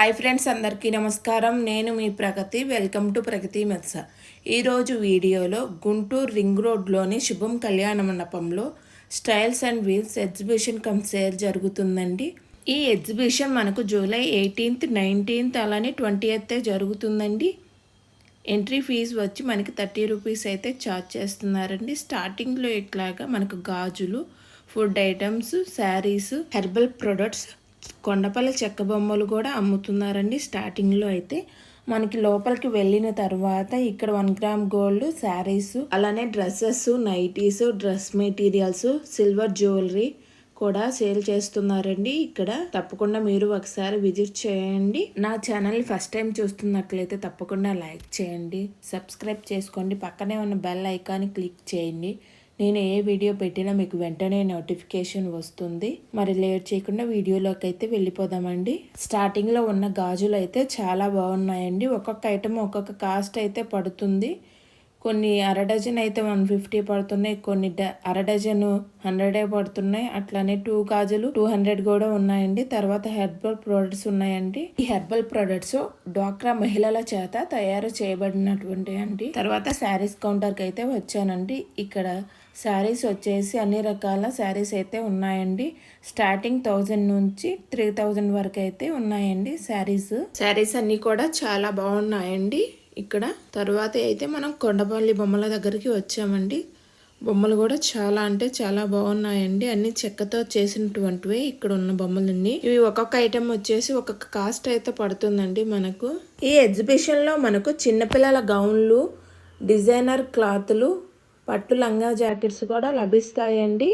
Hi friends అందరికీ నమస్కారం. నేను మీ ప్రగతి. వెల్కమ్ టు ప్రగతి మెత్స ఈరోజు వీడియోలో గుంటూరు రింగ్ రోడ్లోని శుభం కళ్యాణ మండపంలో styles and wheels exhibition cum sale జరుగుతుందండి. ఈ ఎగ్జిబిషన్ మనకు జూలై ఎయిటీన్త్ నైన్టీన్త్ అలానే ట్వంటీ ఎయిత్ జరుగుతుందండి. ఎంట్రీ ఫీజు వచ్చి మనకి థర్టీ రూపీస్ అయితే ఛార్జ్ చేస్తున్నారండి. స్టార్టింగ్లో ఇట్లాగా మనకు గాజులు food items saris herbal products Kondapalli చెక్క బొమ్మలు కూడా అమ్ముతున్నారండి స్టార్టింగ్లో అయితే. మనకి లోపలికి వెళ్ళిన తర్వాత ఇక్కడ వన్ గ్రామ్ గోల్డ్ శారీస్ అలానే dresses nighties dress materials silver jewellery కూడా సేల్ చేస్తున్నారండి ఇక్కడ. తప్పకుండా మీరు ఒకసారి విజిట్ చేయండి. నా ఛానల్ ఫస్ట్ టైం చూస్తున్నట్లయితే తప్పకుండా లైక్ చేయండి సబ్స్క్రైబ్ చేసుకోండి పక్కనే ఉన్న బెల్ ఐకాన్ క్లిక్ చేయండి. నేను ఏ వీడియో పెట్టినా మీకు వెంటనే నోటిఫికేషన్ వస్తుంది. మరి లేట్ చేయకుండా వీడియోలోకి అయితే వెళ్ళిపోదామండి. స్టార్టింగ్లో ఉన్న గాజులు అయితే చాలా బాగున్నాయండి. ఒక్కొక్క ఐటమ్ ఒక్కొక్క కాస్ట్ అయితే పడుతుంది. కొన్ని అర డజన్ అయితే వన్ ఫిఫ్టీ పడుతున్నాయి. కొన్ని డ- అర డజన్ హండ్రెడే పడుతున్నాయి. అట్లానే టూ గాజులు టూ హండ్రెడ్ కూడా ఉన్నాయండి. తర్వాత హెర్బల్ ప్రొడక్ట్స్ ఉన్నాయండి. ఈ హెర్బల్ ప్రొడక్ట్స్ డ్వాక్రా మహిళల చేత తయారు చేయబడినటువంటి అండి. తర్వాత శారీస్ కౌంటర్కి అయితే వచ్చానండి. ఇక్కడ శారీస్ వచ్చేసి అన్ని రకాల శారీస్ అయితే ఉన్నాయండి. స్టార్టింగ్ థౌజండ్ నుంచి త్రీ థౌజండ్ వరకు అయితే ఉన్నాయండి శారీస్. శారీస్ అన్ని కూడా చాలా బాగున్నాయండి. ఇక్కడ తర్వాత అయితే మనం కొండపల్లి బొమ్మల దగ్గరికి వచ్చామండి. బొమ్మలు కూడా చాలా అంటే చాలా బాగున్నాయండి. అన్ని చెక్కతో చేసినటువంటివి ఇక్కడ ఉన్న బొమ్మలన్నీ. ఇవి ఒక్కొక్క ఐటెం వచ్చేసి ఒక్కొక్క కాస్ట్ అయితే పడుతుందండి మనకు. ఈ ఎగ్జిబిషన్లో మనకు చిన్నపిల్లల గౌన్లు డిజైనర్ క్లాత్లు పట్టు లంగా జాకెట్స్ కూడా లభిస్తాయండి.